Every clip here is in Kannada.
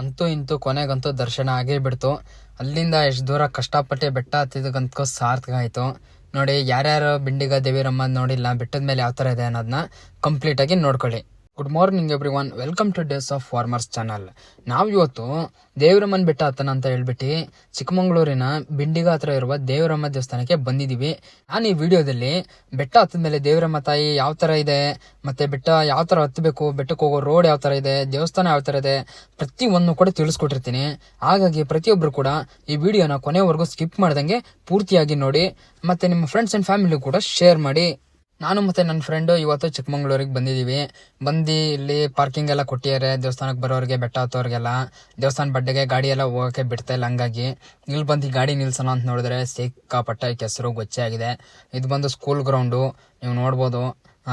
ಅಂತೂ ಇಂತೂ ಕೊನೆಗಂತೂ ದರ್ಶನ ಆಗೇ ಬಿಡ್ತು. ಅಲ್ಲಿಂದ ಎಷ್ಟು ದೂರ ಕಷ್ಟಪಟ್ಟು ಬೆಟ್ಟ ಹತ್ತಿದ್ದಕ್ಕಂತೂ ಸಾರ್ಥಕ ಆಯಿತು. ನೋಡಿ, ಯಾರ್ಯಾರು ಬಿಂಡಿಗ ದೇವಿರಮ್ಮ ನೋಡಿಲ್ಲ, ಬೆಟ್ಟದ ಮೇಲೆ ಯಾವ ಥರ ಇದೆ ಅನ್ನೋದನ್ನ ಕಂಪ್ಲೀಟಾಗಿ ನೋಡ್ಕೊಳ್ಳಿ. Good morning every one welcome to days of farmers channel ನಾವು ಇವತ್ತು ದೇವರಮ್ಮನ ಬೆಟ್ಟ ಹತ್ತನ ಅಂತ ಹೇಳ್ಬಿಟ್ಟು ಚಿಕ್ಕಮಗಳೂರಿನ ಬಿಂಡಿಗ ಹತ್ರ ಇರುವ ದೇವರಮ್ಮ ದೇವಸ್ಥಾನಕ್ಕೆ ಬಂದಿದ್ದೀವಿ ನಾನು ಈ ವಿಡಿಯೋದಲ್ಲಿ ಬೆಟ್ಟ ಹತ್ತದ ಮೇಲೆ ದೇವರಮ್ಮ ತಾಯಿ ಯಾವ ಥರ ಇದೆ, ಮತ್ತೆ ಬೆಟ್ಟ ಯಾವ ಥರ ಹತ್ತಬೇಕು, ಬೆಟ್ಟಕ್ಕೆ ಹೋಗೋ ರೋಡ್ ಯಾವ ಥರ ಇದೆ, ದೇವಸ್ಥಾನ ಯಾವ ಥರ ಇದೆ ಪ್ರತಿಯೊಂದು ಕೂಡ ತಿಳಿಸ್ಕೊಟ್ಟಿರ್ತೀನಿ. ಹಾಗಾಗಿ ಪ್ರತಿಯೊಬ್ಬರು ಕೂಡ ಈ ವಿಡಿಯೋನ ಕೊನೆವರೆಗೂ ಸ್ಕಿಪ್ ಮಾಡ್ದಂಗೆ ಪೂರ್ತಿಯಾಗಿ ನೋಡಿ, ಮತ್ತೆ ನಿಮ್ಮ ಫ್ರೆಂಡ್ಸ್ ಆ್ಯಂಡ್ ಫ್ಯಾಮಿಲಿ ಕೂಡ ಶೇರ್ ಮಾಡಿ. ನಾನು ಮತ್ತೆ ನನ್ನ ಫ್ರೆಂಡು ಇವತ್ತು ಚಿಕ್ಕಮಂಗ್ಳೂರಿಗೆ ಬಂದಿದ್ದೀವಿ ಬಂದು ಇಲ್ಲಿ ಪಾರ್ಕಿಂಗ್ ಎಲ್ಲ ಕೊಟ್ಟಿದ್ದಾರೆ ದೇವಸ್ಥಾನಕ್ಕೆ ಬರೋರಿಗೆ, ಬೆಟ್ಟ ಹತ್ತೋರಿಗೆಲ್ಲ. ದೇವಸ್ಥಾನ ಬಡ್ಡೆಗೆ ಗಾಡಿ ಎಲ್ಲ ಹೋಗೋಕ್ಕೆ ಬಿಡ್ತಾ ಇಲ್ಲ, ಹಂಗಾಗಿ. ಇಲ್ಲಿ ಬಂದು ಗಾಡಿ ನಿಲ್ಸೋಣ ಅಂತ ನೋಡಿದ್ರೆ ಸಿಕ್ಕಾಪಟ್ಟೆ ಕೆಸರು ಗೊಚ್ಚೆ ಆಗಿದೆ. ಇದು ಬಂದು ಸ್ಕೂಲ್ ಗ್ರೌಂಡು ನೀವು ನೋಡ್ಬೋದು.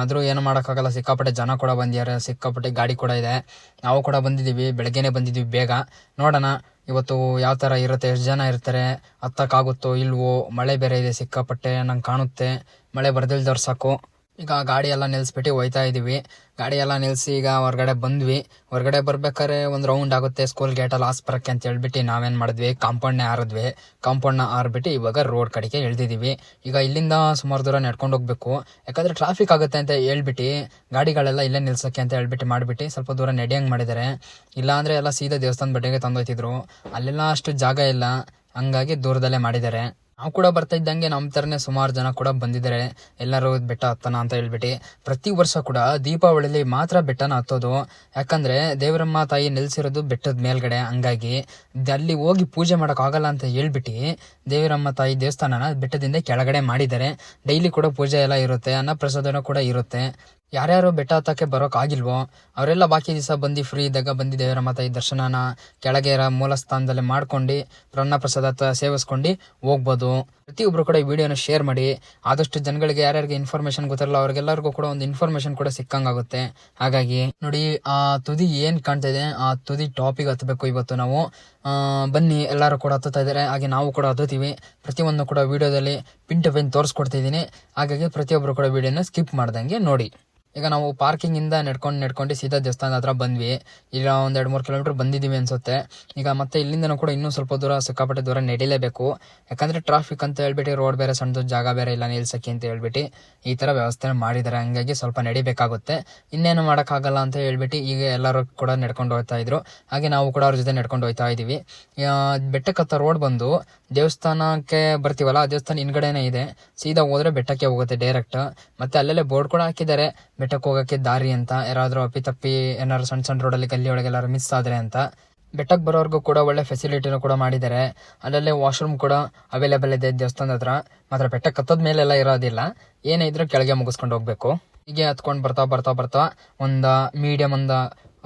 ಆದರೂ ಏನು ಮಾಡೋಕ್ಕಾಗಲ್ಲ, ಸಿಕ್ಕಾಪಟ್ಟೆ ಜನ ಕೂಡ ಬಂದಿದ್ದಾರೆ ಸಿಕ್ಕಾಪಟ್ಟೆ ಗಾಡಿ ಕೂಡ ಇದೆ. ನಾವು ಕೂಡ ಬಂದಿದ್ದೀವಿ ಬೆಳಗ್ಗೆನೇ ಬಂದಿದ್ದೀವಿ ಬೇಗ. ನೋಡೋಣ. ಇವತ್ತು ಯಾವ ಥರ ಇರುತ್ತೆ, ಎಷ್ಟು ಜನ ಇರ್ತಾರೆ, ಹತ್ತಕ್ಕಾಗುತ್ತೋ ಇಲ್ವೋ, ಮಳೆ ಬೇರೆ ಇದೆ ಸಿಕ್ಕಾಪಟ್ಟೆ ನಂಗೆ ಕಾಣುತ್ತೆ. ಮಳೆ ಬರ್ದಿಲ್ದವ್ರು ಸಾಕು. ಈಗ ಗಾಡಿ ಎಲ್ಲ ನಿಲ್ಲಿಸ್ಬಿಟ್ಟು ಹೋಯ್ತಾ ಇದೀವಿ. ಗಾಡಿ ಎಲ್ಲ ನಿಲ್ಲಿಸಿ ಈಗ ಹೊರಗಡೆ ಬಂದ್ವಿ. ಹೊರಗಡೆ ಬರ್ಬೇಕಾದ್ರೆ ಒಂದು ರೌಂಡ್ ಆಗುತ್ತೆ ಸ್ಕೂಲ್ ಗೇಟಲ್ಲಿ ಆಸ್ಪರಕ್ಕೆ ಅಂತ ಹೇಳ್ಬಿಟ್ಟು ನಾವೇನು ಮಾಡಿದ್ವಿ? ಕಾಂಪೌಂಡ್ನೇ ಹಾರಿದ್ವಿ ಕಾಂಪೌಂಡ್ನ ಹಾರ್ಬಿಟ್ಟು ಇವಾಗ ರೋಡ್ ಕಡೆಗೆ ಇಳ್ದಿದ್ದೀವಿ ಈಗ ಇಲ್ಲಿಂದ ಸುಮಾರು ದೂರ ನಡ್ಕೊಂಡು ಹೋಗ್ಬೇಕು. ಯಾಕಂದ್ರೆ ಟ್ರಾಫಿಕ್ ಆಗುತ್ತೆ ಅಂತ ಹೇಳ್ಬಿಟ್ಟು, ಗಾಡಿಗಳೆಲ್ಲ ಇಲ್ಲೇ ನಿಲ್ಸಕ್ಕೆ ಅಂತ ಹೇಳ್ಬಿಟ್ಟು ಮಾಡಿಬಿಟ್ಟು ಸ್ವಲ್ಪ ದೂರ ನಡೆಯಂಗೆ ಮಾಡಿದ್ದಾರೆ ಇಲ್ಲಾಂದರೆ ಎಲ್ಲ ಸೀದಾ ದೇವಸ್ಥಾನ ಬಡ್ಡೆಗೆ ತಂದೊಯ್ತಿದ್ರು. ಅಲ್ಲೆಲ್ಲ ಅಷ್ಟು ಜಾಗ ಇಲ್ಲ. ಹಂಗಾಗಿ ದೂರದಲ್ಲೇ ಮಾಡಿದ್ದಾರೆ ನಾವು ಕೂಡ ಬರ್ತಾ ಇದ್ದಂಗೆ ನಮ್ಮ ಥರನೇ ಸುಮಾರು ಜನ ಕೂಡ ಬಂದಿದ್ದಾರೆ ಎಲ್ಲರೂ ಬೆಟ್ಟ ಹತ್ತನ ಅಂತ ಹೇಳ್ಬಿಟ್ಟು. ಪ್ರತಿ ವರ್ಷ ಕೂಡ ದೀಪಾವಳಿಲಿ ಮಾತ್ರ ಬೆಟ್ಟನ ಹತ್ತೋದು. ಯಾಕಂದ್ರೆ ದೇವರಮ್ಮ ತಾಯಿ ನೆಲೆಸಿರೋದು ಬೆಟ್ಟದ ಮೇಲ್ಗಡೆ ಹಂಗಾಗಿ ಅಲ್ಲಿ ಹೋಗಿ ಪೂಜೆ ಮಾಡೋಕ್ಕಾಗಲ್ಲ ಅಂತ ಹೇಳ್ಬಿಟ್ಟು ದೇವರಮ್ಮ ತಾಯಿ ದೇವಸ್ಥಾನನ ಬೆಟ್ಟದಿಂದ ಕೆಳಗಡೆ ಮಾಡಿದ್ದಾರೆ. ಡೈಲಿ ಕೂಡ ಪೂಜೆ ಎಲ್ಲ ಇರುತ್ತೆ, ಅನ್ನಪ್ರಸಾದನೂ ಕೂಡ ಇರುತ್ತೆ. ಯಾರ್ಯಾರು ಬೆಟ್ಟ ಹತ್ತಕ್ಕೆ ಬರೋಕ್ಕಾಗಿಲ್ವೋ ಅವರೆಲ್ಲ ಬಾಕಿ ದಿವಸ ಬಂದು ಫ್ರೀ ಇದ್ದಾಗ ಬಂದು ದೇವರ ಮಾತಾಯಿ ದರ್ಶನನ ಕೆಳಗೆ ಇರೋ ಮೂಲ ಸ್ಥಾನದಲ್ಲಿ ಮಾಡ್ಕೊಂಡು ಪ್ರನ್ನ ಪ್ರಸಾದ ಸೇವಿಸ್ಕೊಂಡು ಹೋಗ್ಬೋದು. ಪ್ರತಿಯೊಬ್ರು ಕೂಡ ಈ ವಿಡಿಯೋನ ಶೇರ್ ಮಾಡಿ. ಆದಷ್ಟು ಜನಗಳಿಗೆ ಯಾರ್ಯಾರಿಗೆ ಇನ್ಫಾರ್ಮೇಶನ್ ಗೊತ್ತಿರಲ್ಲ, ಅವ್ರಿಗೆಲ್ಲರಿಗೂ ಕೂಡ ಒಂದು ಇನ್ಫಾರ್ಮೇಶನ್ ಕೂಡ ಸಿಕ್ಕಂಗಾಗುತ್ತೆ. ಹಾಗಾಗಿ ನೋಡಿ, ಆ ತುದಿ ಏನು ಕಾಣ್ತಾ ಇದೆ, ಆ ತುದಿ ಟಾಪಿಗೆ ಹತ್ತಬೇಕು ಇವತ್ತು ನಾವು. ಬನ್ನಿ, ಎಲ್ಲರೂ ಕೂಡ ಹತ್ತುತ್ತಾ ಇದ್ದಾರೆ. ಹಾಗೆ ನಾವು ಕೂಡ ಹತ್ತುತ್ತೀವಿ. ಪ್ರತಿಯೊಂದು ಕೂಡ ವಿಡಿಯೋದಲ್ಲಿ ಪಿನ್ ಟು ಪಿನ್ ಹಾಗಾಗಿ ಪ್ರತಿಯೊಬ್ಬರು ಕೂಡ ವಿಡಿಯೋನ ಸ್ಕಿಪ್ ಮಾಡ್ದಂಗೆ ನೋಡಿ. ಈಗ ನಾವು ಪಾರ್ಕಿಂಗಿಂದ ನಡ್ಕೊಂಡು ನಡ್ಕೊಂಡು ಸೀದಾ ದೇವಸ್ಥಾನದ ಹತ್ರ ಬಂದ್ವಿ. ಈಗ ಒಂದು ಎರಡು ಮೂರು ಕಿಲೋಮೀಟರ್ ಬಂದಿದ್ದೀವಿ ಅನ್ಸುತ್ತೆ. ಈಗ ಮತ್ತೆ ಇಲ್ಲಿಂದನೂ ಕೂಡ ಇನ್ನೂ ಸ್ವಲ್ಪ ದೂರ, ಸಿಕ್ಕಾಪಟ್ಟೆ ದೂರ ನಡೀಲೇಬೇಕು. ಯಾಕಂದ್ರೆ ಟ್ರಾಫಿಕ್ ಅಂತ ಹೇಳ್ಬಿಟ್ಟು ರೋಡ್ ಬೇರೆ ಸಣ್ಣದು ಜಾಗ ಬೇರೆ ಇಲ್ಲ, ನಿಲ್ಸಕ್ಕೆ ಅಂತ ಹೇಳ್ಬಿಟ್ಟು ಈ ಥರ ವ್ಯವಸ್ಥೆ ಮಾಡಿದ್ದಾರೆ ಹಂಗಾಗಿ ಸ್ವಲ್ಪ ನಡಿಬೇಕಾಗುತ್ತೆ. ಇನ್ನೇನು ಮಾಡೋಕ್ಕಾಗಲ್ಲ ಅಂತ ಹೇಳ್ಬಿಟ್ಟು ಈಗ ಎಲ್ಲರೂ ಕೂಡ ನಡ್ಕೊಂಡು ಹೋಗ್ತಾ ಇದ್ರು. ಹಾಗೆ ನಾವು ಕೂಡ ಅವ್ರ ಜೊತೆ ನಡ್ಕೊಂಡು ಹೋಗ್ತಾ ಇದೀವಿ. ಬೆಟ್ಟಕ್ಕತ್ತ ರೋಡ್ ಬಂದು ದೇವಸ್ಥಾನಕ್ಕೆ ಬರ್ತೀವಲ್ಲ ದೇವಸ್ಥಾನ ಹಿಂದ್ಗಡೆನೇ ಇದೆ. ಸೀದಾ ಹೋದ್ರೆ ಬೆಟ್ಟಕ್ಕೆ ಹೋಗುತ್ತೆ ಡೈರೆಕ್ಟ್ ಮತ್ತೆ ಅಲ್ಲಲ್ಲೇ ಬೋರ್ಡ್ ಕೂಡ ಹಾಕಿದ್ದಾರೆ. ಬೆಟ್ಟಕ್ಕೆ ಹೋಗೋಕ್ಕೆ ದಾರಿ ಅಂತ, ಯಾರಾದ್ರೂ ಅಪ್ಪಿತಪ್ಪಿ ಏನಾದ್ರು ಸಣ್ಣ ಸಣ್ಣ ರೋಡಲ್ಲಿ ಗಲ್ಲಿ ಒಳಗೆ ಎಲ್ಲಾರು ಮಿಸ್ ಆದರೆ ಅಂತ ಬೆಟ್ಟಕ್ಕೆ ಬರೋರ್ಗು ಕೂಡ ಒಳ್ಳೆ ಫೆಸಿಲಿಟಿನೂ ಕೂಡ ಮಾಡಿದ್ದಾರೆ ಅಲ್ಲಲ್ಲೇ ವಾಶ್ರೂಮ್ ಕೂಡ ಅವೈಲೇಬಲ್ ಇದೆ ದೇವಸ್ಥಾನದ ಹತ್ರ. ಮಾತ್ರ ಬೆಟ್ಟಕ್ಕೆ ಹತ್ತದ ಮೇಲೆಲ್ಲ ಇರೋದಿಲ್ಲ. ಏನೇ ಇದ್ರೂ ಕೆಳಗೆ ಮುಗಿಸ್ಕೊಂಡು ಹೋಗ್ಬೇಕು. ಹೀಗೆ ಹತ್ಕೊಂಡು ಬರ್ತಾ ಬರ್ತಾ ಬರ್ತಾ ಒಂದು ಮೀಡಿಯಮ್ ಒಂದ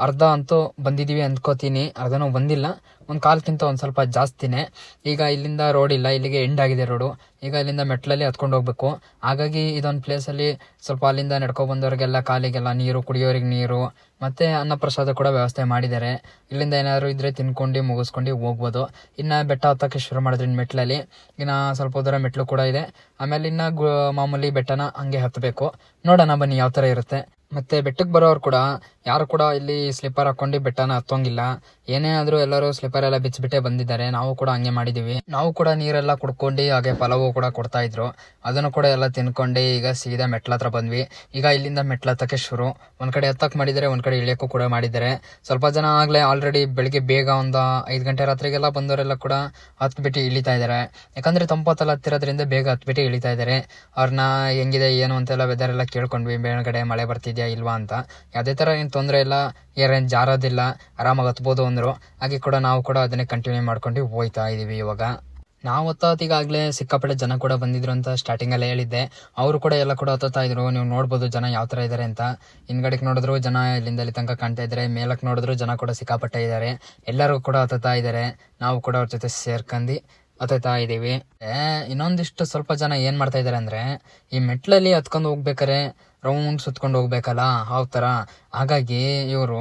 ಅರ್ಧ ಅಂತೂ ಬಂದಿದ್ದೀವಿ ಅಂದ್ಕೋತೀನಿ ಅರ್ಧನೂ ಬಂದಿಲ್ಲ. ಒಂದು ಕಾಲ್ಕಿಂತ ಒಂದು ಸ್ವಲ್ಪ ಜಾಸ್ತಿನೇ. ಈಗ ಇಲ್ಲಿಂದ ರೋಡ್ ಇಲ್ಲ. ಇಲ್ಲಿಗೆ ಎಂಡ್ ಆಗಿದೆ ರೋಡು ಈಗ ಇಲ್ಲಿಂದ ಮೆಟ್ಲಲ್ಲಿ ಹತ್ಕೊಂಡು ಹೋಗ್ಬೇಕು. ಹಾಗಾಗಿ ಇದೊಂದು ಪ್ಲೇಸಲ್ಲಿ ಸ್ವಲ್ಪ ಅಲ್ಲಿಂದ ನಡ್ಕೊಬಂದವ್ರಿಗೆಲ್ಲ ಕಾಲಿಗೆಲ್ಲ ನೀರು, ಕುಡಿಯೋರಿಗೆ ನೀರು, ಮತ್ತು ಅನ್ನಪ್ರಸಾದ ಕೂಡ ವ್ಯವಸ್ಥೆ ಮಾಡಿದ್ದಾರೆ. ಇಲ್ಲಿಂದ ಏನಾದರೂ ಇದ್ರೆ ತಿನ್ಕೊಂಡು, ಮುಗಿಸ್ಕೊಂಡು ಹೋಗ್ಬೋದು. ಇನ್ನು ಬೆಟ್ಟ ಹತ್ತಕ್ಕೆ ಶುರು ಮಾಡಿದ್ರಿ ಮೆಟ್ಲಲ್ಲಿ. ಇನ್ನು ಸ್ವಲ್ಪ ದೂರ ಮೆಟ್ಲು ಕೂಡ ಇದೆ. ಆಮೇಲೆ ಇನ್ನು ಮಾಮೂಲಿ ಬೆಟ್ಟನ ಹಂಗೆ ಹತ್ತಬೇಕು ನೋಡೋಣ ಬನ್ನಿ ಯಾವ ಥರ ಇರುತ್ತೆ. ಮತ್ತೆ ಬೆಟ್ಟಕ್ಕೆ ಬರೋರು ಕೂಡ ಯಾರು ಕೂಡ ಇಲ್ಲಿ ಸ್ಲಿಪ್ಪರ್ ಹಾಕೊಂಡು ಬೆಟ್ಟನ ಹತ್ತೋಂಗಿಲ್ಲ. ಏನೇ ಆದ್ರೂ ಎಲ್ಲರೂ ಸ್ಲಿಪ್ಪರ್ ಎಲ್ಲ ಬಿಚ್ಚಿಬಿಟ್ಟೆ ಬಂದಿದ್ದಾರೆ. ನಾವು ಕೂಡ ಹಂಗೆ ಮಾಡಿದೀವಿ. ನಾವು ಕೂಡ ನೀರೆಲ್ಲ ಕುಡ್ಕೊಂಡು ಹಾಗೆ ಪಲಾವು ಕೂಡ ಕೊಡ್ತಾ ಇದ್ರು. ಅದನ್ನು ಕೂಡ ಎಲ್ಲ ತಿನ್ಕೊಂಡು ಈಗ ಸೀದಾ ಮೆಟ್ಲ ಹತ್ರ ಬಂದ್ವಿ. ಈಗ ಇಲ್ಲಿಂದ ಮೆಟ್ಲ ಹತ್ತಕ್ಕೆ ಶುರು. ಒಂದ್ ಕಡೆ ಹತ್ತಕ್ಕೆ ಮಾಡಿದ್ದಾರೆ ಒಂದ್ ಕಡೆ ಇಳಿಯಕ್ಕೂ ಕೂಡ ಮಾಡಿದ್ದಾರೆ. ಸ್ವಲ್ಪ ಜನ ಆಗ್ಲೇ ಆಲ್ರೆಡಿ ಬೆಳಿಗ್ಗೆ ಬೇಗ ಒಂದು ಐದು ಗಂಟೆ ರಾತ್ರಿಗೆಲ್ಲ ಬಂದವರೆಲ್ಲ ಕೂಡ ಹತ್ಬಿಟ್ಟು ಇಳಿತಾ ಇದ್ದಾರೆ. ಯಾಕಂದ್ರೆ ತಂಪತ್ತಲ್ಲ ಹತ್ತಿರೋದ್ರಿಂದ ಬೇಗ ಹತ್ಬಿಟ್ಟು ಇಳಿತಾ ಇದ್ದಾರೆ. ಅವ್ರನ್ನ ಹೆಂಗಿದೆ, ಏನು ಅಂತೆಲ್ಲ ವೆದರ್ ಎಲ್ಲ ಕೇಳ್ಕೊಂಡ್ವಿ. ಮೇಲ್ಗಡೆ ಮಳೆ ಬರ್ತಿದ್ಯಾ ಇಲ್ವಾ ಅಂತ. ಯಾವುದೇ ತರ ಏನು ತೊಂದರೆ ಇಲ್ಲ. ಏನೇನು ಜಾರೋದಿಲ್ಲ. ಆರಾಮಾಗಿ ಹತ್ಬೋದು ಅಂದ್ರು. ಹಾಗೆ ಕೂಡ ನಾವು ಕೂಡ ಅದನ್ನೇ ಕಂಟಿನ್ಯೂ ಮಾಡ್ಕೊಂಡು ಹೋಯ್ತಾ ಇದೀವಿ ಇವಾಗ. ನಾವು ಹತ್ತೋತಿಗಾಗ್ಲೇ ಸಿಕ್ಕಾಪಟ್ಟೆ ಜನ ಕೂಡ ಬಂದಿದ್ರು ಅಂತ ಸ್ಟಾರ್ಟಿಂಗ್ ಅಲ್ಲಿ ಹೇಳಿದ್ದೆ. ಅವರು ಕೂಡ ಎಲ್ಲ ಕೂಡ ಹತ್ತುತ್ತಾ ಇದ್ರು, ನೀವು ನೋಡ್ಬೋದು ಜನ ಯಾವ ತರ ಇದ್ದಾರೆ ಅಂತ. ಹಿಂದ್ಗಡೆಗೆ ನೋಡಿದ್ರು ಜನ ಇಲ್ಲಿಂದ ಅಲ್ಲಿ ತನಕ ಕಾಣ್ತಾ ಇದ್ದಾರೆ ಮೇಲಕ್ಕೆ ನೋಡಿದ್ರು ಜನ ಕೂಡ ಸಿಕ್ಕಾಪಟ್ಟೆ ಇದ್ದಾರೆ ಎಲ್ಲರೂ ಕೂಡ ಹತ್ತುತ್ತಾ ಇದ್ದಾರೆ ನಾವು ಕೂಡ ಅವ್ರ ಜೊತೆ ಸೇರ್ಕಂಡು ಹತ್ತುತ್ತಾ ಇದ್ದೀವಿ ಇನ್ನೊಂದಿಷ್ಟು ಸ್ವಲ್ಪ ಜನ ಏನು ಮಾಡ್ತಾ ಇದ್ದಾರೆ ಅಂದರೆ, ಈ ಮೆಟ್ಲಲ್ಲಿ ಹತ್ಕೊಂಡು ಹೋಗ್ಬೇಕಾರೆ ರೌಂಡ್ ಸುತ್ಕೊಂಡು ಹೋಗ್ಬೇಕಲ್ಲ ಆ ಥರ ಹಾಗಾಗಿ ಇವರು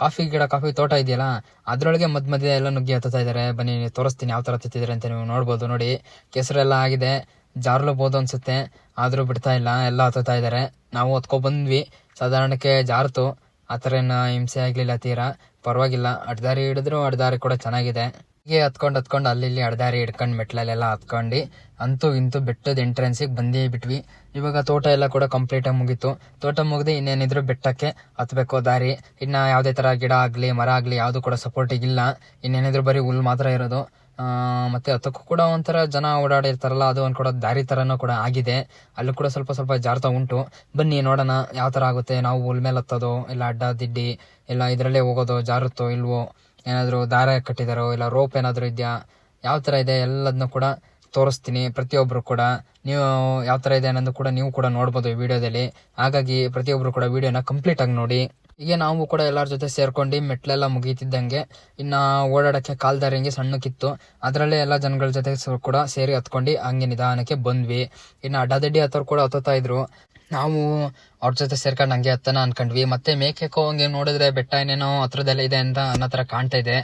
ಕಾಫಿ ಗಿಡ, ಕಾಫಿ ತೋಟ ಇದೆಯಲ್ಲ, ಅದರೊಳಗೆ ಮಧ್ಯ ಮಧ್ಯೆ ಎಲ್ಲ ನುಗ್ಗಿ ಹತ್ತುತ್ತಾ ಇದ್ದಾರೆ ಬನ್ನಿ ತೋರಿಸ್ತೀನಿ ಯಾವ ಥರ ಹತ್ತಿದ್ದಾರೆ ಅಂತ ನೀವು ನೋಡ್ಬೋದು, ನೋಡಿ. ಕೆಸರೆಲ್ಲ ಆಗಿದೆ. ಜಾರ್ಲಬೋದು ಅನಿಸುತ್ತೆ. ಆದರೂ ಬಿಡ್ತಾ ಇಲ್ಲ, ಎಲ್ಲ ಹತ್ತುತ್ತಾ ಇದ್ದಾರೆ ನಾವು ಹತ್ಕೊ ಬಂದ್ವಿ. ಸಾಧಾರಣಕ್ಕೆ ಜಾರ್ತು. ಆ ಥರ ಏನು ಹಿಂಸೆ ಆಗಲಿಲ್ಲ ತೀರಾ. ಪರವಾಗಿಲ್ಲ. ಅಡ್ದಾರಿ ಹಿಡಿದ್ರು ಅಡ್ದಾರಿ ಕೂಡ ಚೆನ್ನಾಗಿದೆ. ಹೀಗೆ ಹತ್ಕೊಂಡು ಹತ್ಕೊಂಡು ಅಲ್ಲಿ ಇಲ್ಲಿ ಅಡ್ದಾರಿ ಹಿಡ್ಕೊಂಡು ಮೆಟ್ಲಲ್ಲೆಲ್ಲ ಹತ್ಕೊಂಡು, ಅಂತೂ ಇಂತೂ ಬೆಟ್ಟದ ಎಂಟ್ರೆನ್ಸಿಗೆ ಬಂದೇ ಬಿಟ್ವಿ. ಇವಾಗ ತೋಟ ಎಲ್ಲ ಕೂಡ ಕಂಪ್ಲೀಟಾಗಿ ಮುಗೀತು. ತೋಟ ಮುಗಿದು ಇನ್ನೇನಿದ್ರು ಬೆಟ್ಟಕ್ಕೆ ಹತ್ಬೇಕು ದಾರಿ. ಇನ್ನ ಯಾವುದೇ ತರ ಗಿಡ ಆಗಲಿ, ಮರ ಆಗಲಿ ಯಾವುದು ಕೂಡ ಸಪೋರ್ಟಿಗೆ ಇಲ್ಲ. ಇನ್ನೇನಿದ್ರು ಬರೀ ಹುಲ್ ಮಾತ್ರ ಇರೋದು. ಮತ್ತು ಹತ್ತಕ್ಕೂ ಕೂಡ ಒಂಥರ ಜನ ಓಡಾಡಿರ್ತಾರಲ್ಲ, ಅದು ಒಂದು ಕೂಡ ದಾರಿ ತರನೂ ಕೂಡ ಆಗಿದೆ. ಅಲ್ಲೂ ಕೂಡ ಸ್ವಲ್ಪ ಸ್ವಲ್ಪ ಜಾರ್ತಾ ಉಂಟು. ಬನ್ನಿ ನೋಡೋಣ ಯಾವ ತರ ಆಗುತ್ತೆ. ನಾವು ಹುಲ್ ಮೇಲೆ ಹತ್ತೋದು, ಇಲ್ಲ ಅಡ್ಡ, ದಿಡ್ಡಿ, ಇಲ್ಲ ಇದರಲ್ಲೇ ಹೋಗೋದು, ಜಾರುತ್ತೋ, ಇಲ್ವೋ? ಏನಾದ್ರು ದಾರ ಕಟ್ಟಿದಾರೋ ಇಲ್ಲ ರೋಪ್ ಏನಾದರೂ ಇದೆಯಾ, ಯಾವ ತರ ಇದೆ ಎಲ್ಲದನ್ನು ಕೂಡ ತೋರಿಸ್ತೀನಿ. ಪ್ರತಿಯೊಬ್ಬರು ಕೂಡ ನೀವು ಯಾವ ತರ ಇದೆ ಅನ್ನೋದು ಕೂಡ ನೀವು ಕೂಡ ನೋಡ್ಬೋದು ಈ ವಿಡಿಯೋದಲ್ಲಿ. ಹಾಗಾಗಿ ಪ್ರತಿಯೊಬ್ಬರು ಕೂಡ ವಿಡಿಯೋನ ಕಂಪ್ಲೀಟ್ ಆಗಿ ನೋಡಿ. ಹೀಗೆ ನಾವು ಕೂಡ ಎಲ್ಲರ ಜೊತೆ ಸೇರ್ಕೊಂಡು ಮೆಟ್ಲೆಲ್ಲ ಮುಗೀತಿದ್ದಂಗೆ ಇನ್ನ ಓಡಾಡಕ್ಕೆ ಕಾಲ್ದಾರಿಂಗೆ ಸಣ್ಣಕ್ಕಿತ್ತು. ಅದರಲ್ಲೇ ಎಲ್ಲ ಜನಗಳ ಜೊತೆ ಕೂಡ ಸೇರಿ ಹತ್ಕೊಂಡು ಹಂಗೆ ನಿಧಾನಕ್ಕೆ ಬಂದ್ವಿ. ಇನ್ನು ಅಡ್ಡಾದಡ್ಡಿ ಹತ್ತೋರು ಕೂಡ ಹತ್ತೋತಾ ಇದ್ರು. ನಾವು ಅವ್ರ ಜೊತೆ ಸೇರ್ಕೊಂಡು ಹಂಗೆ ಹತ್ತನ ಅನ್ಕೊಂಡ್ವಿ. ಮತ್ತೆ ಮೇಕೆ ಹಂಗೆ ನೋಡಿದ್ರೆ ಬೆಟ್ಟ ಏನೇನೋ ಹತ್ರದಲ್ಲೇ ಇದೆ ಅಂತ ಅನ್ನೋ ಥರ ಕಾಣ್ತಾ ಇದೆ.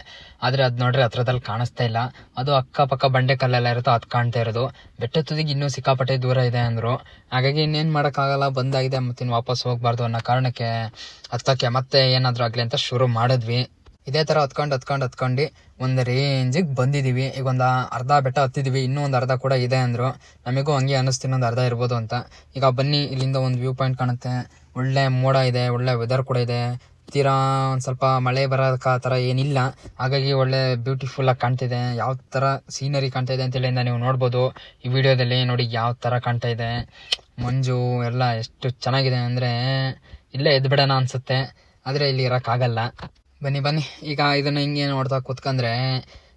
ಆದರೆ ಅದು ನೋಡ್ರೆ ಹತ್ರದಲ್ಲಿ ಕಾಣಿಸ್ತಾ ಇಲ್ಲ. ಅದು ಅಕ್ಕಪಕ್ಕ ಬಂಡೆ ಕಲ್ಲೆಲ್ಲ ಇರುತ್ತೋ ಅದು ಕಾಣ್ತಾ ಇರೋದು. ಬೆಟ್ಟ ತುದಿಗೆ ಇನ್ನೂ ಸಿಕ್ಕಾಪಟ್ಟೆ ದೂರ ಇದೆ ಅಂದರು. ಹಾಗಾಗಿ ಇನ್ನೇನು ಮಾಡೋಕ್ಕಾಗಲ್ಲ ಬಂದಾಗಿದೆ ಮತ್ತಿನ್ನು ವಾಪಸ್ ಹೋಗ್ಬಾರ್ದು ಅನ್ನೋ ಕಾರಣಕ್ಕೆ ಹತ್ತಕ್ಕೆ ಮತ್ತೆ ಏನಾದರೂ ಆಗಲಿ ಅಂತ ಶುರು ಮಾಡಿದ್ವಿ. ಇದೇ ತರ ಹತ್ಕೊಂಡು ಹತ್ಕೊಂಡು ಹತ್ಕೊಂಡು ಒಂದು ರೇಂಜಿಗೆ ಬಂದಿದ್ದೀವಿ ಈಗ ಒಂದು ಅರ್ಧ ಬೆಟ್ಟ ಹತ್ತಿದೀವಿ. ಇನ್ನೂ ಒಂದು ಅರ್ಧ ಕೂಡ ಇದೆ ಅಂದ್ರು. ನಮಗೂ ಹಂಗೆ ಅನ್ನಿಸ್ತು ಇನ್ನೊಂದು ಅರ್ಧ ಇರ್ಬೋದು ಅಂತ. ಈಗ ಬನ್ನಿ, ಇಲ್ಲಿಂದ ಒಂದು ವ್ಯೂ ಪಾಯಿಂಟ್ ಕಾಣುತ್ತೆ. ಒಳ್ಳೆ ಮೋಡ ಇದೆ, ಒಳ್ಳೆ ವೆದರ್ ಕೂಡ ಇದೆ. ತೀರಾ ಒಂದು ಸ್ವಲ್ಪ ಮಳೆ ಬರೋಕ ಆ ಥರ ಏನಿಲ್ಲ. ಹಾಗಾಗಿ ಒಳ್ಳೆ ಬ್ಯೂಟಿಫುಲ್ ಆಗಿ ಕಾಣ್ತಿದೆ. ಯಾವ ಥರ ಸೀನರಿ ಕಾಣ್ತಾ ಇದೆ ಅಂತ ಹೇಳಿಂದ ನೀವು ನೋಡ್ಬೋದು. ಈ ವಿಡಿಯೋದಲ್ಲಿ ನೋಡಿ ಯಾವ ಥರ ಕಾಣ್ತಾ ಇದೆ. ಮಂಜು ಎಲ್ಲ ಎಷ್ಟು ಚೆನ್ನಾಗಿದೆ ಅಂದರೆ ಇಲ್ಲೇ ಎದ್ಬಿಡೋಣ ಅನ್ಸುತ್ತೆ. ಆದರೆ ಇಲ್ಲಿ ಇರೋಕ್ಕಾಗಲ್ಲ ಬನ್ನಿ ಬನ್ನಿ. ಈಗ ಇದನ್ನ ಹಿಂಗೆ ನೋಡ್ತಾ ಕೂತ್ಕೊಂಡ್ರೆ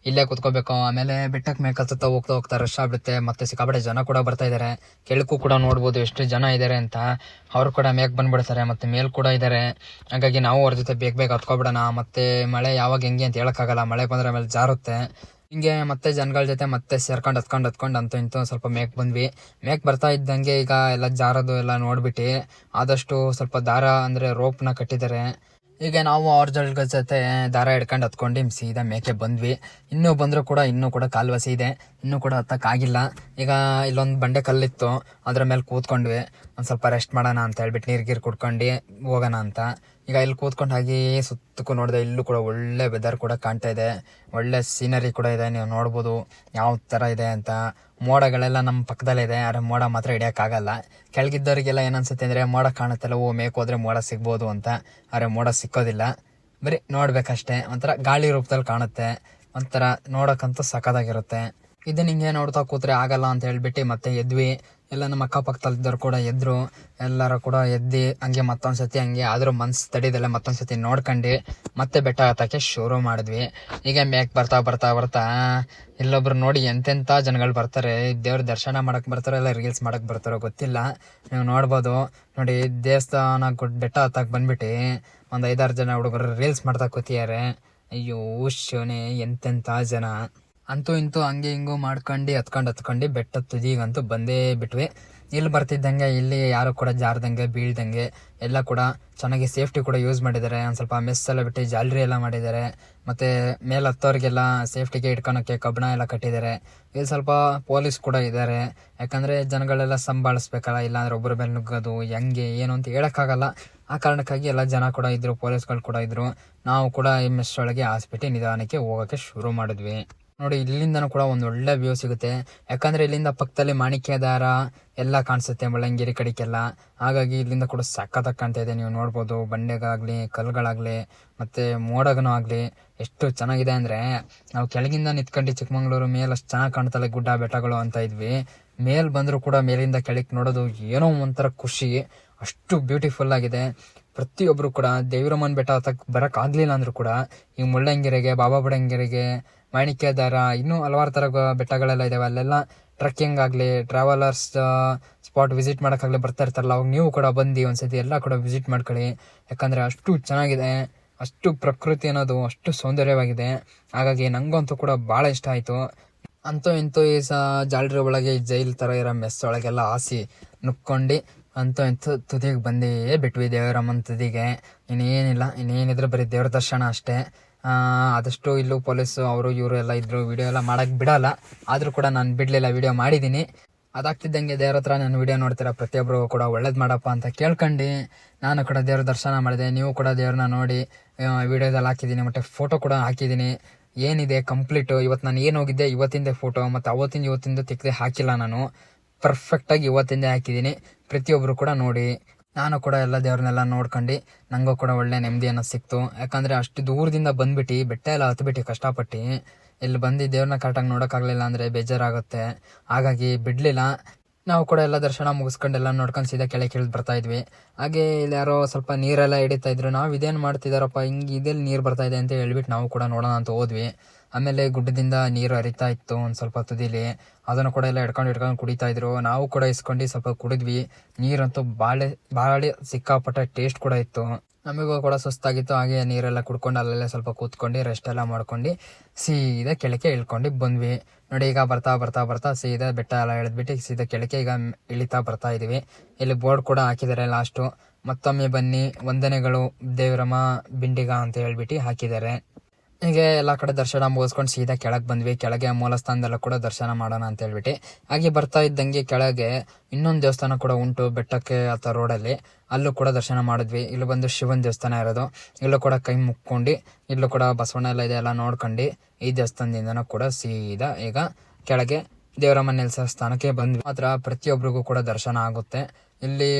ಇಲ್ಲೇ ಕೂತ್ಕೋಬೇಕು. ಆಮೇಲೆ ಬೆಟ್ಟಕ್ಕೆ ಮೇಲೆ ಹತ್ತುತ್ತಾ ಹೋಗ್ತಾ ಹೋಗ್ತಾ ರಶ್ ಆಗ್ಬಿಡುತ್ತೆ. ಮತ್ತೆ ಸಿಕ್ಕಾಪಟ್ಟೆ ಜನ ಕೂಡ ಬರ್ತಾ ಇದ್ದಾರೆ ಕೆಳಕ್ಕೂ ಕೂಡ ನೋಡ್ಬೋದು ಎಷ್ಟು ಜನ ಇದ್ದಾರೆ ಅಂತ. ಅವ್ರು ಕೂಡ ಮೇಕ್ ಬಂದ್ಬಿಡ್ತಾರೆ, ಮತ್ತೆ ಮೇಲ್ ಕೂಡ ಇದ್ದಾರೆ ಹಾಗಾಗಿ ನಾವು ಅವ್ರ ಜೊತೆ ಬೇಗ ಬೇಗ ಹತ್ಕೊಬಿಡೋಣ. ಮತ್ತೆ ಮಳೆ ಯಾವಾಗ ಹೆಂಗೆ ಅಂತ ಹೇಳೋಕ್ಕಾಗಲ್ಲ. ಮಳೆ ಬಂದ್ರೆ ಆಮೇಲೆ ಜಾರುತ್ತೆ. ಹಿಂಗೆ ಮತ್ತೆ ಜನಗಳ ಜೊತೆ ಮತ್ತೆ ಸೇರ್ಕೊಂಡು ಹತ್ಕೊಂಡು ಹತ್ಕೊಂಡು ಅಂತೂ ಇಂತೂ ಸ್ವಲ್ಪ ಮೇಕ್ ಬಂದ್ವಿ. ಮೇಕ್ ಬರ್ತಾ ಇದ್ದಂಗೆ ಈಗ ಎಲ್ಲ ಜಾರೋದು ಎಲ್ಲ ನೋಡ್ಬಿಟ್ಟು ಆದಷ್ಟು ಸ್ವಲ್ಪ ದಾರ ಅಂದ್ರೆ ರೋಪ್ನ ಕಟ್ಟಿದ್ದಾರೆ. ಈಗ ನಾವು ಅವ್ರ ಜೊತೆ ದಾರ ಹಿಡ್ಕೊಂಡು ಹತ್ಕೊಂಡು ಸೀದಾ ಮೇಕೆ ಬಂದ್ವಿ. ಇನ್ನೂ ಬಂದರೂ ಕೂಡ, ಇನ್ನೂ ಕೂಡ ಕಾಲ್ವಾಸಿ ಇದೆ. ಇನ್ನೂ ಕೂಡ ಹತ್ತಕ್ಕಾಗಿಲ್ಲ. ಈಗ ಇಲ್ಲೊಂದು ಬಂಡೆ ಕಲ್ಲಿತ್ತು. ಅದ್ರ ಮೇಲೆ ಕೂತ್ಕೊಂಡ್ವಿ. ಒಂದು ಸ್ವಲ್ಪ ರೆಸ್ಟ್ ಮಾಡೋಣ ಅಂತ ಹೇಳ್ಬಿಟ್ಟು ನೀರು ಗೀರು ಕುಡ್ಕೊಂಡು ಹೋಗೋಣ ಅಂತ. ಈಗ ಇಲ್ಲಿ ಕೂತ್ಕೊಂಡು ಹಾಗೆ ಸುತ್ತಕ್ಕೂ ನೋಡಿದೆ ಇಲ್ಲೂ ಕೂಡ ಒಳ್ಳೆ ವೆದರ್ ಕೂಡ ಕಾಣ್ತಾ ಇದೆ. ಒಳ್ಳೆ ಸೀನರಿ ಕೂಡ ಇದೆ. ನೀವು ನೋಡ್ಬೋದು ಯಾವ ಥರ ಇದೆ ಅಂತ. ಮೋಡಗಳೆಲ್ಲ ನಮ್ಮ ಪಕ್ಕದಲ್ಲೇ ಇದೆ. ಆದರೆ ಮೋಡ ಮಾತ್ರ ಹಿಡಿಯೋಕ್ಕಾಗಲ್ಲ. ಕೆಳಗಿದ್ದವರಿಗೆಲ್ಲ ಏನನ್ಸುತ್ತೆ ಅಂದರೆ ಮೋಡ ಕಾಣುತ್ತಲ್ಲ, ಓ ಮೇಕೋದ್ರೆ ಮೋಡ ಸಿಗ್ಬೋದು ಅಂತ. ಆದರೆ ಮೋಡ ಸಿಕ್ಕೋದಿಲ್ಲ. ಬರೀ ನೋಡಬೇಕಷ್ಟೇ. ಒಂಥರ ಗಾಳಿ ರೂಪದಲ್ಲಿ ಕಾಣುತ್ತೆ. ಒಂಥರ ನೋಡೋಕ್ಕಂತೂ ಸಖತ್ತಾಗಿರುತ್ತೆ. ಇದು ಹಿಂಗೆ ನೋಡ್ತಾ ಕೂತ್ರೆ ಆಗಲ್ಲ ಅಂತ ಹೇಳ್ಬಿಟ್ಟು ಮತ್ತೆ ಎದ್ವಿ. ಎಲ್ಲ ನಮ್ಮ ಅಕ್ಕಪಕ್ಕದಲ್ಲಿದ್ದವ್ರು ಕೂಡ ಎದ್ರು, ಎಲ್ಲರೂ ಕೂಡ ಎದ್ದು ಹಂಗೆ ಮತ್ತೊಂದ್ಸತಿ ಹಂಗೆ ಆದರೂ ಮನ್ಸು ತಡಿದಲ್ಲ ಮತ್ತೊಂದ್ಸತಿ ನೋಡ್ಕೊಂಡು ಮತ್ತೆ ಬೆಟ್ಟ ಹತ್ತಕ್ಕೆ ಶುರು ಮಾಡಿದ್ವಿ. ಈಗ ಮ್ಯಾಕ್ ಬರ್ತಾ ಬರ್ತಾ ಬರ್ತಾ ಇಲ್ಲೊಬ್ರು ನೋಡಿ ಎಂತೆಂಥ ಜನಗಳು ಬರ್ತಾರೆ ದೇವ್ರ ದರ್ಶನ ಮಾಡಕ್ ಬರ್ತಾರೋ ಇಲ್ಲ ರೀಲ್ಸ್ ಮಾಡಕ್ಕೆ ಬರ್ತಾರೋ ಗೊತ್ತಿಲ್ಲ. ನೀವು ನೋಡ್ಬೋದು, ನೋಡಿ ದೇವಸ್ಥಾನ ಬೆಟ್ಟ ಹತ್ತಕ್ಕೆ ಬಂದ್ಬಿಟ್ಟು ಒಂದು ಐದಾರು ಜನ ಹುಡುಗರು ರೀಲ್ಸ್ ಮಾಡ್ತಾ ಕೂತಿದ್ದಾರೆ. ಅಯ್ಯೋ ಶಿವನೇ ಎಂತೆಂಥ ಜನ. ಅಂತೂ ಇಂತೂ ಹಂಗೆ ಹಿಂಗೂ ಮಾಡ್ಕೊಂಡು, ಹತ್ಕೊಂಡು ಹತ್ಕೊಂಡು ಬೆಟ್ಟ ತುದಿಗಂತೂ ಬಂದೇ ಬಿಟ್ವಿ. ಇಲ್ಲಿ ಬರ್ತಿದ್ದಂಗೆ, ಇಲ್ಲಿ ಯಾರು ಕೂಡ ಜಾರ್ದಂಗೆ, ಬೀಳ್ದಂಗೆ ಎಲ್ಲ ಕೂಡ ಚೆನ್ನಾಗಿ ಸೇಫ್ಟಿ ಕೂಡ ಯೂಸ್ ಮಾಡಿದ್ದಾರೆ. ಒಂದು ಸ್ವಲ್ಪ ಮೆಸ್ ಎಲ್ಲ ಬಿಟ್ಟು ಜಾಲರಿ ಎಲ್ಲ ಮಾಡಿದ್ದಾರೆ. ಮತ್ತು ಮೇಲೆ ಹತ್ತೋರಿಗೆಲ್ಲ ಸೇಫ್ಟಿಗೆ ಇಟ್ಕೊಳಕ್ಕೆ ಕಬ್ಬಣ ಎಲ್ಲ ಕಟ್ಟಿದ್ದಾರೆ. ಇಲ್ಲಿ ಸ್ವಲ್ಪ ಪೊಲೀಸ್ ಕೂಡ ಇದ್ದಾರೆ. ಯಾಕಂದರೆ ಜನಗಳೆಲ್ಲ ಸಂಭಾಳಿಸ್ಬೇಕಲ್ಲ, ಇಲ್ಲಾಂದ್ರೆ ಒಬ್ಬರ ಮೇಲೆ ನುಗ್ಗೋದು, ಹೆಂಗೆ, ಏನು ಅಂತ ಹೇಳೋಕ್ಕಾಗಲ್ಲ. ಆ ಕಾರಣಕ್ಕಾಗಿ ಎಲ್ಲ ಜನ ಕೂಡ ಇದ್ದರು ಪೊಲೀಸ್ಗಳು ಕೂಡ ಇದ್ದರು ನಾವು ಕೂಡ ಈ ಮೆಸ್ ಒಳಗೆ ಹಾಸ್ಪಿಟಿ ನಿಧಾನಕ್ಕೆ ಹೋಗೋಕ್ಕೆ ಶುರು ಮಾಡಿದ್ವಿ. ನೋಡಿ, ಇಲ್ಲಿಂದನೂ ಕೂಡ ಒಂದು ಒಳ್ಳೆ ವ್ಯೂ ಸಿಗುತ್ತೆ. ಯಾಕಂದ್ರೆ ಇಲ್ಲಿಂದ ಪಕ್ಕದಲ್ಲಿ ಮಾಣಿಕ್ಯ ದಾರ ಎಲ್ಲ ಕಾಣಿಸುತ್ತೆ, ಮುಳ್ಳಂಗಿರಿ ಕಡಿಕೆಲ್ಲ ಹಾಗಾಗಿ ಇಲ್ಲಿಂದ ಕೂಡ ಸಖತ್ತಾಗಿ ಕಾಣ್ತಾ ಇದೆ. ನೀವು ನೋಡ್ಬೋದು, ಬಂಡೆಗಾಗ್ಲಿ, ಕಲ್ಲುಗಳಾಗ್ಲಿ, ಮತ್ತೆ ಮೋಡಗನೂ ಆಗ್ಲಿ, ಎಷ್ಟು ಚೆನ್ನಾಗಿದೆ ಅಂದ್ರೆ ನಾವು ಕೆಳಗಿಂದ ನಿಂತ್ಕೊಂಡು ಚಿಕ್ಕಮಂಗ್ಳೂರು ಮೇಲೆ ಅಷ್ಟು ಚೆನ್ನಾಗಿ ಕಾಣ್ತಲ್ಲ ಗುಡ್ಡ ಬೆಟ್ಟಗಳು ಅಂತ ಇದ್ವಿ. ಮೇಲ್ ಬಂದರೂ ಕೂಡ ಮೇಲಿಂದ ಕೆಳಕ್ಕೆ ನೋಡೋದು ಏನೋ ಒಂಥರ ಖುಷಿ. ಅಷ್ಟು ಬ್ಯೂಟಿಫುಲ್ ಆಗಿದೆ. ಪ್ರತಿಯೊಬ್ಬರು ಕೂಡ ದೇವಿರಮ್ಮನ ಬೆಟ್ಟ ಹತ್ತಕ್ಕೆ ಬರಕ್ ಅಂದರೂ ಕೂಡ ಈ ಮುಳ್ಳಂಗಿರಿಗೆ, ಬಾಬಾ ಬುಡಂಗಿರಿಗೆ ಮಾಣಿಕ್ಯ ದಾರ ಇನ್ನೂ ಹಲವಾರು ಥರ ಬೆಟ್ಟಗಳೆಲ್ಲ ಇದಾವೆ. ಅಲ್ಲೆಲ್ಲ ಟ್ರಕ್ಕಿಂಗ್ ಆಗಲಿ ಟ್ರಾವೆಲರ್ಸ್ ಸ್ಪಾಟ್ ವಿಸಿಟ್ ಮಾಡೋಕ್ಕಾಗಲಿ ಬರ್ತಾ ಇರ್ತಾರಲ್ಲ, ಅವಾಗ ನೀವು ಕೂಡ ಬಂದು ಒಂದ್ಸತಿ ಎಲ್ಲ ಕೂಡ ವಿಸಿಟ್ ಮಾಡ್ಕೊಳ್ಳಿ. ಯಾಕಂದ್ರೆ ಅಷ್ಟು ಚೆನ್ನಾಗಿದೆ. ಅಷ್ಟು ಪ್ರಕೃತಿ ಅನ್ನೋದು ಅಷ್ಟು ಸೌಂದರ್ಯವಾಗಿದೆ. ಹಾಗಾಗಿ ನಂಗಂತೂ ಕೂಡ ಬಹಳ ಇಷ್ಟ ಆಯ್ತು. ಅಂತೂ ಇಂತೂ ಈ ಸ ಜಾಲರಿ ಒಳಗೆ ಈ ಜೈಲ್ ಥರ ಇರೋ ಮೆಸ್ ಒಳಗೆಲ್ಲ ಹಾಸಿ ನುಕ್ಕೊಂಡು ಅಂತೂ ಇಂತೂ ತುದಿಗೆ ಬಂದೇ ಬಿಟ್ವಿ ದೇವರಮ್ಮನ ತುದಿಗೆ. ಇನ್ನೇನಿಲ್ಲ, ಇನ್ನೇನಿದ್ರೆ ಬರೀ ದೇವ್ರ ದರ್ಶನ ಅಷ್ಟೇ. ಆದಷ್ಟು ಇಲ್ಲೂ ಪೊಲೀಸು, ಅವರು, ಇವರು ಎಲ್ಲ ಇದ್ರು ವಿಡಿಯೋ ಎಲ್ಲ ಮಾಡೋಕ್ಕೆ ಬಿಡಲ್ಲ. ಆದರೂ ಕೂಡ ನಾನು ಬಿಡಲಿಲ್ಲ ವಿಡಿಯೋ ಮಾಡಿದ್ದೀನಿ ಅದಾಗ್ತಿದ್ದಂಗೆ ದೇವ್ರ ಹತ್ರ ನಾನು ವಿಡಿಯೋ ನೋಡ್ತೀರಾ ಪ್ರತಿಯೊಬ್ಬರು ಕೂಡ ಒಳ್ಳೇದು ಮಾಡಪ್ಪ ಅಂತ ಕೇಳ್ಕೊಂಡು ನಾನು ಕೂಡ ದೇವ್ರ ದರ್ಶನ ಮಾಡಿದೆ. ನೀವು ಕೂಡ ದೇವ್ರನ್ನ ನೋಡಿ ವಿಡಿಯೋದಲ್ಲಿ ಹಾಕಿದ್ದೀನಿ ಮತ್ತು ಫೋಟೋ ಕೂಡ ಹಾಕಿದ್ದೀನಿ ಏನಿದೆ ಕಂಪ್ಲೀಟು? ಇವತ್ತು ನಾನು ಏನು ಹೋಗಿದ್ದೆ? ಇವತ್ತಿಂದ ಫೋಟೋ ಮತ್ತು ಅವತ್ತಿಂದ ಇವತ್ತಿಂದ ತೆಗೆದೇ ಹಾಕಿಲ್ಲ ನಾನು. ಪರ್ಫೆಕ್ಟಾಗಿ ಇವತ್ತಿಂದ ಹಾಕಿದ್ದೀನಿ. ಪ್ರತಿಯೊಬ್ಬರು ಕೂಡ ನೋಡಿ. ನಾನು ಕೂಡ ಎಲ್ಲ ದೇವ್ರನ್ನೆಲ್ಲ ನೋಡ್ಕೊಂಡು. ನನಗೂ ಕೂಡ ಒಳ್ಳೆ ನೆಮ್ಮದಿಯನ್ನು ಸಿಕ್ತು. ಯಾಕಂದರೆ ಅಷ್ಟು ದೂರದಿಂದ ಬಂದ್ಬಿಟ್ಟು, ಬೆಟ್ಟ ಎಲ್ಲ ಹತ್ಬಿಟ್ಟು ಕಷ್ಟಪಟ್ಟು, ಇಲ್ಲಿ ಬಂದು ದೇವ್ರನ್ನ ಕರೆಕ್ಟಾಗಿ ನೋಡೋಕ್ಕಾಗಲಿಲ್ಲ ಅಂದರೆ ಬೇಜಾರಾಗುತ್ತೆ. ಹಾಗಾಗಿ ಬಿಡಲಿಲ್ಲ. ನಾವು ಕೂಡ ಎಲ್ಲ ದರ್ಶನ ಮುಗಿಸ್ಕೊಂಡೆಲ್ಲ ನೋಡ್ಕೊಂಡು ಸೀದಾ ಕೆಳಗೆ ಇಳಿದು ಬರ್ತಾ ಇದ್ವಿ. ಹಾಗೆ ಇಲ್ಲಿ ಯಾರೋ ಸ್ವಲ್ಪ ನೀರೆಲ್ಲ ಹಿಡಿತಾ ಇದ್ರು. ನಾವು ಇದೇನು ಮಾಡ್ತಿದಾರಪ್ಪ? ಹಿಂಗೆ ಇದೆಲ್ಲಿ ನೀರು ಬರ್ತಾ ಇದೆ ಅಂತ ಹೇಳ್ಬಿಟ್ಟು ನಾವು ಕೂಡ ನೋಡೋಣ ಅಂತ ಹೋದ್ವಿ. ಆಮೇಲೆ ಗುಡ್ಡದಿಂದ ನೀರು ಹರಿತಾ ಇತ್ತು ಒಂದು ಸ್ವಲ್ಪ ತುದಿಲಿ. ಅದನ್ನು ಕೂಡ ಎಲ್ಲ ಹಿಡ್ಕೊಂಡು ಹಿಡ್ಕೊಂಡು ಕುಡಿತಾ ಇದ್ರು. ನಾವು ಕೂಡ ಇಸ್ಕೊಂಡು ಸ್ವಲ್ಪ ಕುಡಿದ್ವಿ. ನೀರಂತೂ ಬಾಳೆ ಭಾಳ ಸಿಕ್ಕಾಪಟ್ಟೆ ಟೇಸ್ಟ್ ಕೂಡ ಇತ್ತು. ನಮಗೂ ಕೂಡ ಸುಸ್ತಾಗಿತ್ತು. ಹಾಗೆ ನೀರೆಲ್ಲ ಕುಡ್ಕೊಂಡು ಅಲ್ಲೆಲ್ಲ ಸ್ವಲ್ಪ ಕೂತ್ಕೊಂಡು ರೆಸ್ಟ್ ಎಲ್ಲ ಮಾಡ್ಕೊಂಡು ಸೀದಾ ಕೆಳಕ್ಕೆ ಇಳ್ಕೊಂಡು ಬಂದ್ವಿ. ನೋಡಿ ಈಗ ಬರ್ತಾ ಬರ್ತಾ ಬರ್ತಾ ಸೀದಾ ಬೆಟ್ಟ ಎಲ್ಲ ಎಳೆದ್ಬಿಟ್ಟು ಸೀದಾ ಕೆಳಕ್ಕೆ ಈಗ ಇಳಿತಾ ಬರ್ತಾ ಇದೀವಿ. ಇಲ್ಲಿ ಬೋರ್ಡ್ ಕೂಡ ಹಾಕಿದ್ದಾರೆ ಲಾಸ್ಟು ಮತ್ತೊಮ್ಮೆ ಬನ್ನಿ. ವಂದನೆಗಳು ದೇವರಮ್ಮ ಬಿಂಡಿಗ ಅಂತ ಹೇಳ್ಬಿಟ್ಟು ಹಾಕಿದ್ದಾರೆ. ಹೀಗೆ ಎಲ್ಲ ಕಡೆ ದರ್ಶನ ಮುಗಿಸ್ಕೊಂಡು ಸೀದಾ ಕೆಳಗೆ ಬಂದ್ವಿ. ಕೆಳಗೆ ಮೂಲಸ್ಥಾನದಲ್ಲ ಕೂಡ ದರ್ಶನ ಮಾಡೋಣ ಅಂತ ಹೇಳ್ಬಿಟ್ಟು. ಹಾಗೆ ಬರ್ತಾ ಇದ್ದಂಗೆ ಕೆಳಗೆ ಇನ್ನೊಂದು ದೇವಸ್ಥಾನ ಕೂಡ ಉಂಟು, ಬೆಟ್ಟಕ್ಕೆ ಅಥವಾ ರೋಡಲ್ಲಿ ಅಲ್ಲೂ. ಕೂಡ ದರ್ಶನ ಮಾಡಿದ್ವಿ. ಇಲ್ಲಿ ಬಂದು ಶಿವನ ದೇವಸ್ಥಾನ ಇರೋದು. ಇಲ್ಲೂ ಕೂಡ ಕೈ ಮುಕ್ಕೊಂಡು, ಇಲ್ಲೂ ಕೂಡ ಬಸವಣ್ಣ ಎಲ್ಲ ಇದೆ, ಎಲ್ಲ ನೋಡ್ಕೊಂಡು ಈ ದೇವಸ್ಥಾನದಿಂದನೂ ಕೂಡ ಸೀದಾ ಈಗ ಕೆಳಗೆ ದೇವರಮ್ಮ ನೆಲೆಸೋ ಸ್ಥಾನಕ್ಕೆ ಬಂದ್ವಿ. ಮಾತ್ರ ಪ್ರತಿಯೊಬ್ಬರಿಗೂ ಕೂಡ ದರ್ಶನ ಆಗುತ್ತೆ. ಇಲ್ಲಿ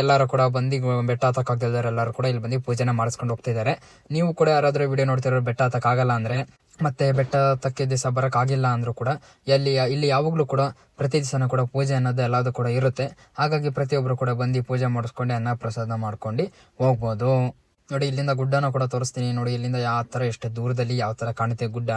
ಎಲ್ಲರೂ ಕೂಡ ಬಂದು ಬೆಟ್ಟ ಹತ್ತಕ್ಕಾಗ್ತಿದ್ದಾರೆ ಎಲ್ಲರೂ ಕೂಡ ಇಲ್ಲಿ ಬಂದು ಪೂಜೆನ ಮಾಡಿಸ್ಕೊಂಡು ಹೋಗ್ತಿದ್ದಾರೆ ನೀವು ಕೂಡ ಯಾರಾದರೂ ವಿಡಿಯೋ ನೋಡ್ತಿರೋ ಬೆಟ್ಟ ಹತ್ತಕ್ಕಾಗಲ್ಲ ಅಂದರೆ, ಮತ್ತೆ ಬೆಟ್ಟ ತಕ್ಕೆ ದಿವಸ ಬರೋಕ್ಕಾಗಿಲ್ಲ ಅಂದರೂ ಕೂಡ ಎಲ್ಲಿ, ಇಲ್ಲಿ ಯಾವಾಗಲೂ ಕೂಡ ಪ್ರತಿ ದಿವಸನೂ ಕೂಡ ಪೂಜೆ ಅನ್ನೋದು ಎಲ್ಲದೂ ಕೂಡ ಇರುತ್ತೆ. ಹಾಗಾಗಿ ಪ್ರತಿಯೊಬ್ಬರು ಕೂಡ ಬಂದು ಪೂಜೆ ಮಾಡಿಸ್ಕೊಂಡು ಅನ್ನ ಪ್ರಸಾದ ಮಾಡ್ಕೊಂಡು ಹೋಗ್ಬೋದು. ನೋಡಿ, ಇಲ್ಲಿಂದ ಗುಡ್ಡನ ಕೂಡ ತೋರಿಸ್ತೀನಿ. ನೋಡಿ, ಇಲ್ಲಿಂದ ಯಾವ ಥರ ಎಷ್ಟು ದೂರದಲ್ಲಿ ಯಾವ ಥರ ಕಾಣುತ್ತೆ ಗುಡ್ಡ,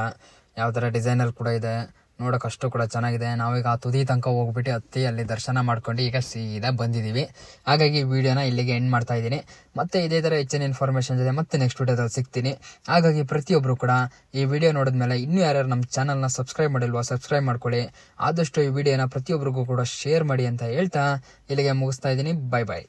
ಯಾವ ಥರ ಡಿಸೈನಲ್ಲಿ ಕೂಡ ಇದೆ. ನೋಡೋಕೆ ಅಷ್ಟು ಕೂಡ ಚೆನ್ನಾಗಿದೆ. ನಾವೀಗ ಆ ತುದಿ ತನಕ ಹೋಗ್ಬಿಟ್ಟು ಹತ್ತಿ ಅಲ್ಲಿ ದರ್ಶನ ಮಾಡ್ಕೊಂಡು ಈಗ ಸೀದಾ ಬಂದಿದ್ದೀವಿ. ಹಾಗಾಗಿ ಈ ವಿಡಿಯೋನ ಇಲ್ಲಿಗೆ ಎಂಡ್ ಮಾಡ್ತಾ ಇದ್ದೀನಿ. ಮತ್ತೆ ಇದೇ ಥರ ಹೆಚ್ಚಿನ ಇನ್ಫಾರ್ಮೇಷನ್ ಜೊತೆ ಮತ್ತೆ ನೆಕ್ಸ್ಟ್ ವಿಡಿಯೋದಲ್ಲಿ ಸಿಗ್ತೀನಿ. ಹಾಗಾಗಿ ಪ್ರತಿಯೊಬ್ಬರು ಕೂಡ ಈ ವಿಡಿಯೋ ನೋಡಿದ್ಮೇಲೆ ಇನ್ನೂ ಯಾರ್ಯಾರು ನಮ್ಮ ಚಾನಲ್ನ ಸಬ್ಸ್ಕ್ರೈಬ್ ಮಾಡಿಲ್ವಾ ಸಬ್ಸ್ಕ್ರೈಬ್ ಮಾಡ್ಕೊಳ್ಳಿ. ಆದಷ್ಟು ಈ ವಿಡಿಯೋನ ಪ್ರತಿಯೊಬ್ಬರಿಗೂ ಕೂಡ ಶೇರ್ ಮಾಡಿ ಅಂತ ಹೇಳ್ತಾ ಇಲ್ಲಿಗೆ ಮುಗಿಸ್ತಾ ಇದ್ದೀನಿ. Bye bye